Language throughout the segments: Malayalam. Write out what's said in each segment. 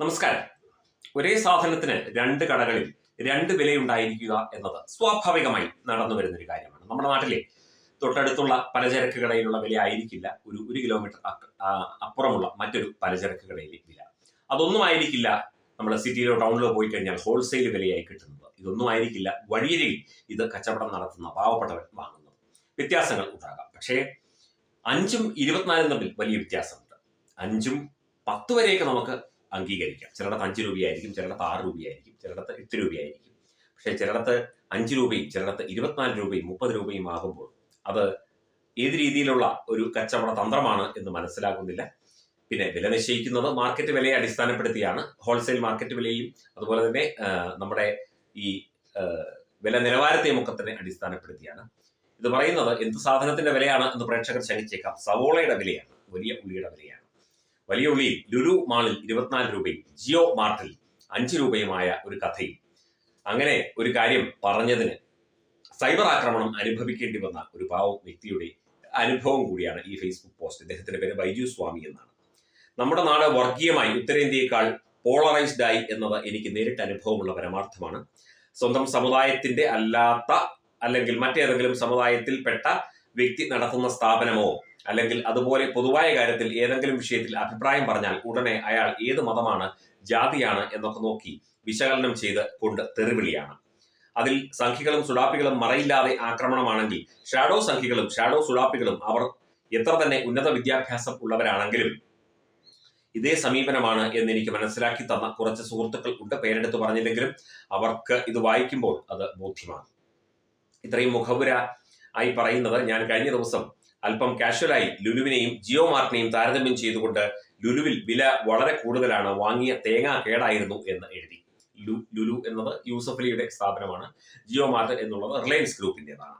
നമസ്കാരം. ഒരേ സാധനത്തിന് രണ്ട് കടകളിൽ രണ്ട് വിലയുണ്ടായിരിക്കുക എന്നത് സ്വാഭാവികമായി നടന്നു വരുന്ന ഒരു കാര്യമാണ്. നമ്മുടെ നാട്ടിലെ തൊട്ടടുത്തുള്ള പലചരക്ക് കടയിലുള്ള വില ആയിരിക്കില്ല. ഒരു ഒരു കിലോമീറ്റർ അപ്പുറമുള്ള മറ്റൊരു പലചരക്ക് കടയിലെ വില. അതൊന്നും ആയിരിക്കില്ല നമ്മുടെ സിറ്റിയിലോ ടൗണിലോ പോയി കഴിഞ്ഞാൽ ഹോൾസെയിൽ വിലയായി കിട്ടുന്നത്. ഇതൊന്നും ആയിരിക്കില്ല വഴിയരികിൽ ഇത് കച്ചവടം നടത്തുന്ന പാവപ്പെട്ടവൻ വാങ്ങുന്നത്. വ്യത്യാസങ്ങൾ ഉണ്ടാകാം. പക്ഷേ അഞ്ചും ഇരുപത്തിനാലും തമ്മിൽ വലിയ വ്യത്യാസമുണ്ട്. അഞ്ചും പത്ത് വരെയൊക്കെ നമുക്ക് അംഗീകരിക്കാം. ചിലയിടത്ത് അഞ്ച് രൂപയായിരിക്കും ചിലയിടത്ത് ആറ് രൂപയായിരിക്കും ചിലയിടത്ത് എട്ട് രൂപയായിരിക്കും. പക്ഷേ ചിലയിടത്ത് അഞ്ച് രൂപയും ചിലയിടത്ത് ഇരുപത്തിനാല് രൂപയും മുപ്പത് രൂപയും ആകുമ്പോൾ അത് ഏത് രീതിയിലുള്ള ഒരു കച്ചവട തന്ത്രമാണ് എന്ന് മനസ്സിലാകുന്നില്ല. പിന്നെ വില നിശ്ചയിക്കുന്നത് മാർക്കറ്റ് വിലയെ അടിസ്ഥാനപ്പെടുത്തിയാണ്. ഹോൾസെയിൽ മാർക്കറ്റ് വിലയും അതുപോലെ തന്നെ നമ്മുടെ ഈ വില നിലവാരത്തെ ഒക്കെ തന്നെ അടിസ്ഥാനപ്പെടുത്തിയാണ്. ഇത് പറയുന്നത് എന്ത് സാധനത്തിന്റെ വിലയാണ് എന്ന് പ്രേക്ഷകർ ശനിച്ചേക്കാം സവോളയുടെ വിലയാണ് വലിയ ഉള്ളിയുടെ വിലയാണ്. വലിയ ഉള്ളിയിൽ ലുലു മാളിൽ ഇരുപത്തിനാല് രൂപയും ജിയോ മാർട്ടിൽ അഞ്ച് രൂപയുമായ ഒരു കഥയും. അങ്ങനെ ഒരു കാര്യം പറഞ്ഞതിന് സൈബർ ആക്രമണം അനുഭവിക്കേണ്ടി വന്ന ഒരു പാവം വ്യക്തിയുടെ അനുഭവം കൂടിയാണ് ഈ ഫേസ്ബുക്ക് പോസ്റ്റ്. അദ്ദേഹത്തിന്റെ പേര് ബൈജു സ്വാമി എന്നാണ്. നമ്മുടെ നാട് വർഗീയമായി ഉത്തരേന്ത്യയേക്കാൾ പോളറൈസ്ഡ് ആയി എന്നത് എനിക്ക് നേരിട്ട് അനുഭവമുള്ള പരമാർത്ഥമാണ്. സ്വന്തം സമുദായത്തിന്റെ അല്ലാത്ത അല്ലെങ്കിൽ മറ്റേതെങ്കിലും സമുദായത്തിൽപ്പെട്ട വ്യക്തി നടത്തുന്ന സ്ഥാപനമോ അല്ലെങ്കിൽ അതുപോലെ പൊതുവായ കാര്യത്തിൽ ഏതെങ്കിലും വിഷയത്തിൽ അഭിപ്രായം പറഞ്ഞാൽ ഉടനെ അയാൾ ഏത് മതമാണ് ജാതിയാണ് എന്നൊക്കെ നോക്കി വിശകലനം ചെയ്ത് കൊണ്ട് തെറിവിളിയാണ്. അതിൽ സംഖികളും സുഡാപ്പികളും മറയില്ലാതെ ആക്രമണമാണെങ്കിൽ ഷാഡോ സംഖികളും ഷാഡോ സുഡാപ്പികളും അവർ എത്ര തന്നെ ഉന്നത വിദ്യാഭ്യാസം ഉള്ളവരാണെങ്കിലും ഇതേ സമീപനമാണ് എന്ന് എനിക്ക് മനസ്സിലാക്കി തന്ന കുറച്ച് സുഹൃത്തുക്കൾ ഉണ്ട് പേരെടുത്ത് പറഞ്ഞില്ലെങ്കിലും അവർക്ക് ഇത് വായിക്കുമ്പോൾ അത് ബോധ്യമാണ് ഇത്രയും മുഖവുര ആയി പറയുന്നത് ഞാൻ കഴിഞ്ഞ ദിവസം അല്പം കാഷ്വലായി ലുലുവിനെയും ജിയോ മാർട്ടിനെയും താരതമ്യം ചെയ്തുകൊണ്ട് ലുലുവിൽ വില വളരെ കൂടുതലാണ്. വാങ്ങിയ തേങ്ങ കേടായിരുന്നു എന്ന് എഴുതി. ലുലു എന്നത് യൂസഫലിയുടെ സ്ഥാപനമാണ്. ജിയോ മാർട്ട് എന്നുള്ളത് റിലയൻസ് ഗ്രൂപ്പിന്റേതാണ്.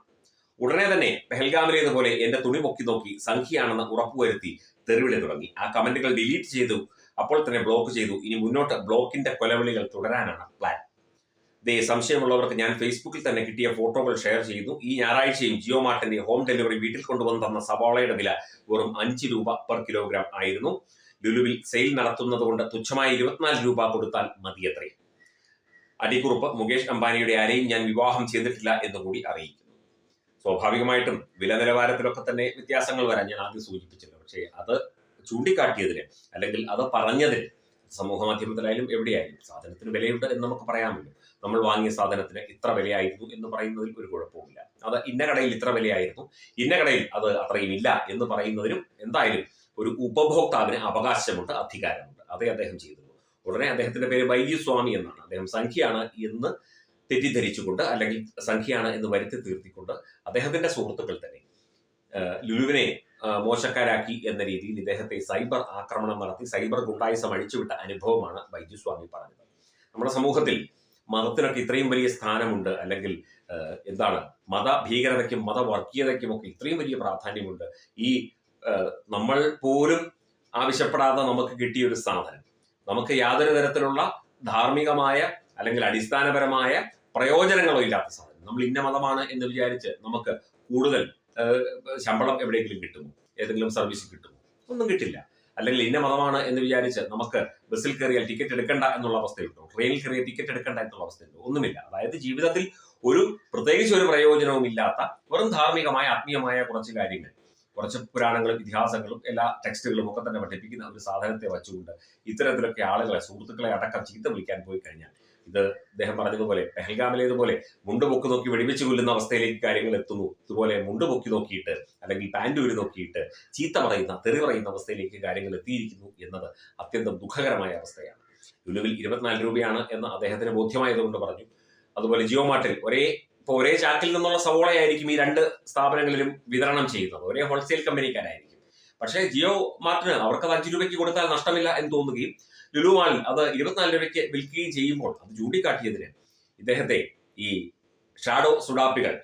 ഉടനെ തന്നെ പെഹൽഗാമിലേതുപോലെ എന്റെ തുണി പൊക്കി നോക്കി സംഖ്യയാണെന്ന് ഉറപ്പുവരുത്തി തെറിവിളി തുടങ്ങി. ആ കമന്റുകൾ ഡിലീറ്റ് ചെയ്തു. അപ്പോൾ തന്നെ ബ്ലോക്ക് ചെയ്തു. ഇനി മുന്നോട്ട് ബ്ലോക്കിന്റെ കൊലവിളികൾ തുടരാനാണ് പ്ലാൻ ദേ സംശയമുള്ളവർക്ക് ഞാൻ ഫേസ്ബുക്കിൽ തന്നെ കിട്ടിയ ഫോട്ടോകൾ ഷെയർ ചെയ്തു. ഈ ഞായറാഴ്ചയും ജിയോ മാർട്ടിന്റെ ഹോം ഡെലിവറി വീട്ടിൽ കൊണ്ടുവന്ന് തന്ന സവാളയുടെ വില വെറും അഞ്ച് രൂപ പെർ കിലോഗ്രാം ആയിരുന്നു. ലുലുവിൽ സെയിൽ നടത്തുന്നത് കൊണ്ട് തുച്ഛമായ ഇരുപത്തിനാല് രൂപ കൊടുത്താൽ മതിയത്രേ അടിക്കുറിപ്പ് മുകേഷ് അംബാനിയുടെ ആരെയും ഞാൻ വിവാഹം ചെയ്തിട്ടില്ല എന്ന് കൂടി അറിയിക്കുന്നു. സ്വാഭാവികമായിട്ടും വില നിലവാരത്തിലൊക്കെ തന്നെ വ്യത്യാസങ്ങൾ വരാൻ ഞാൻ ആദ്യം സൂചിപ്പിച്ചില്ല പക്ഷേ അത് ചൂണ്ടിക്കാട്ടിയതിന് അല്ലെങ്കിൽ അത് പറഞ്ഞതിന് സമൂഹ മാധ്യമത്തിലായാലും എവിടെയായാലും സാധനത്തിന് വിലയുണ്ട് എന്ന് നമുക്ക് പറയാമല്ലോ. നമ്മൾ വാങ്ങിയ സാധനത്തിന് ഇത്ര വിലയായിരുന്നു എന്ന് പറയുന്നതിൽ ഒരു കുഴപ്പവുമില്ല. അത് ഇന്ന കടയിൽ ഇത്ര വിലയായിരുന്നു ഇന്ന കടയിൽ അത് അത്രയും ഇല്ല എന്ന് പറയുന്നതിനും എന്തായാലും ഒരു ഉപഭോക്താവിന് അവകാശമുണ്ട് അധികാരമുണ്ട്. അതേ അദ്ദേഹം ചെയ്തു ഉടനെ അദ്ദേഹത്തിന്റെ പേര് വൈദ്യു സ്വാമി എന്നാണ്. അദ്ദേഹം സംഖ്യയാണ് എന്ന് തെറ്റിദ്ധരിച്ചുകൊണ്ട് അല്ലെങ്കിൽ സംഖ്യയാണ് എന്ന് വരുത്തി തീർത്തിക്കൊണ്ട് അദ്ദേഹത്തിന്റെ സുഹൃത്തുക്കൾ തന്നെ ലുലുവിനെ മോശക്കാരാക്കി എന്ന രീതിയിൽ ഇദ്ദേഹത്തെ സൈബർ ആക്രമണം നടത്തി സൈബർ ഗുണ്ടായിസം അഴിച്ചുവിട്ട അനുഭവമാണ് ബൈജുസ്വാമി പറഞ്ഞത്. നമ്മുടെ സമൂഹത്തിൽ മതത്തിനൊക്കെ ഇത്രയും വലിയ സ്ഥാനമുണ്ട് അല്ലെങ്കിൽ എന്താണ് മത ഭീകരതയ്ക്കും മതവർഗീയതയ്ക്കും ഒക്കെ ഇത്രയും വലിയ പ്രാധാന്യമുണ്ട്. ഈ നമ്മൾ പോലും ആവശ്യപ്പെടാതെ നമുക്ക് കിട്ടിയ ഒരു സാധനം. നമുക്ക് യാതൊരു തരത്തിലുള്ള ധാർമ്മികമായ അല്ലെങ്കിൽ അടിസ്ഥാനപരമായ പ്രയോജനങ്ങളോ ഇല്ലാത്ത സാധനം. നമ്മൾ ഇന്ന മതമാണ് എന്ന് വിചാരിച്ച് നമുക്ക് കൂടുതൽ ശമ്പളം എവിടെയെങ്കിലും കിട്ടുമോ? ഏതെങ്കിലും സർവീസ് കിട്ടുമോ? ഒന്നും കിട്ടില്ല. അല്ലെങ്കിൽ ഇന്ന മതമാണ് എന്ന് വിചാരിച്ച് നമുക്ക് ബസ്സിൽ കയറിയാൽ ടിക്കറ്റ് എടുക്കണ്ട എന്നുള്ള അവസ്ഥയുണ്ടോ? ട്രെയിനിൽ കയറിയ ടിക്കറ്റ് എടുക്കണ്ട എന്നുള്ള അവസ്ഥയുണ്ടോ? ഒന്നുമില്ല. അതായത് ജീവിതത്തിൽ ഒരു പ്രത്യേകിച്ച് ഒരു പ്രയോജനവും ഇല്ലാത്ത വെറും ധാർമ്മികമായ ആത്മീയമായ കുറച്ച് കാര്യങ്ങൾ. കുറച്ച് പുരാണങ്ങളും ഇതിഹാസങ്ങളും എല്ലാ ടെക്സ്റ്റുകളും ഒക്കെ തന്നെ പഠിപ്പിക്കുന്ന ഒരു സാധനത്തെ വച്ചുകൊണ്ട് ഇത്തരത്തിലൊക്കെ ആളുകളെ സുഹൃത്തുക്കളെ അടക്കം ചീത്ത വിളിക്കാൻ പോയി കഴിഞ്ഞാൽ ഇത് അദ്ദേഹം പറഞ്ഞതുപോലെ പെഹൽഗാമിലേതുപോലെ മുണ്ട് പൊക്കി നോക്കി വെടിവെച്ച് കൊല്ലുന്ന അവസ്ഥയിലേക്ക് കാര്യങ്ങൾ എത്തുന്നു. ഇതുപോലെ മുണ്ട് പൊക്കി നോക്കിയിട്ട് അല്ലെങ്കിൽ പാന്റ് ഊരി നോക്കിയിട്ട് ചീത്ത പറയുന്ന തെറി പറയുന്ന അവസ്ഥയിലേക്ക് കാര്യങ്ങൾ എത്തിയിരിക്കുന്നു എന്നത് അത്യന്തം ദുഃഖകരമായ അവസ്ഥയാണ്. ലുലുവിൽ ഇരുപത്തിനാല് രൂപയാണ് എന്ന് അദ്ദേഹത്തിന് ബോധ്യമായതുകൊണ്ട് പറഞ്ഞു. അതുപോലെ ജിയോ മാർട്ടിൽ ഒരേ ഇപ്പോൾ ഒരേ ചാക്കിൽ നിന്നുള്ള സവോളയായിരിക്കും ഈ രണ്ട് സ്ഥാപനങ്ങളിലും വിതരണം ചെയ്യുന്നത്. ഒരേ ഹോൾസെയിൽ കമ്പനിക്കാരായിരിക്കും. പക്ഷേ ജിയോ മാർട്ടിന് അവർക്ക് അത് അഞ്ച് രൂപയ്ക്ക് കൊടുത്താൽ നഷ്ടമില്ല എന്ന് തോന്നുകയും ലുലു അത് ഇരുപത്തിനാല് രൂപയ്ക്ക് വിൽക്കുകയും ചെയ്യുമ്പോൾ അത് ചൂണ്ടിക്കാട്ടിയതിന് ഇദ്ദേഹത്തെ ഈ ഷാഡോ സുഡാപ്പികൾ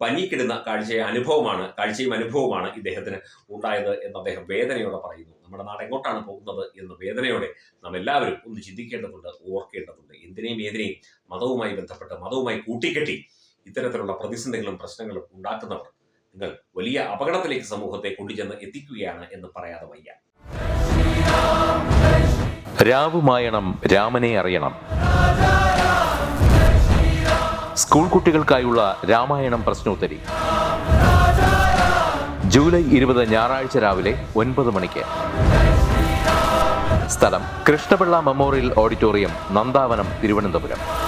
പനിക്കിടുന്ന കാഴ്ചയെ അനുഭവമാണ് കാഴ്ചയും അനുഭവമാണ് ഇദ്ദേഹത്തിന് ഉണ്ടായത് എന്ന് അദ്ദേഹം വേദനയോടെ പറയുന്നു. നമ്മുടെ നാട് എങ്ങോട്ടാണ് പോകുന്നത് എന്ന വേദനയോടെ നാം എല്ലാവരും ഒന്ന് ചിന്തിക്കേണ്ടതുണ്ട് ഓർക്കേണ്ടതുണ്ട്. എന്തിനേയും ഏതിനേയും മതവുമായി ബന്ധപ്പെട്ട് മതവുമായി കൂട്ടിക്കെട്ടി ഇത്തരത്തിലുള്ള പ്രതിസന്ധികളും പ്രശ്നങ്ങളും ഉണ്ടാക്കുന്നവർ നിങ്ങൾ വലിയ അപകടത്തിലേക്ക് സമൂഹത്തെ കൊണ്ടുചെന്ന് എത്തിക്കുകയാണ് എന്ന് പറയാതെ വയ്യ. രാവുമായണം രാമനെ അറിയണം. സ്കൂൾ കുട്ടികൾക്കായുള്ള രാമായണം പ്രശ്നോത്തരി. ജൂലൈ ഇരുപത് ഞായറാഴ്ച രാവിലെ ഒൻപത് മണിക്ക്. സ്ഥലം കൃഷ്ണപിള്ള മെമ്മോറിയൽ ഓഡിറ്റോറിയം നന്ദാവനം തിരുവനന്തപുരം.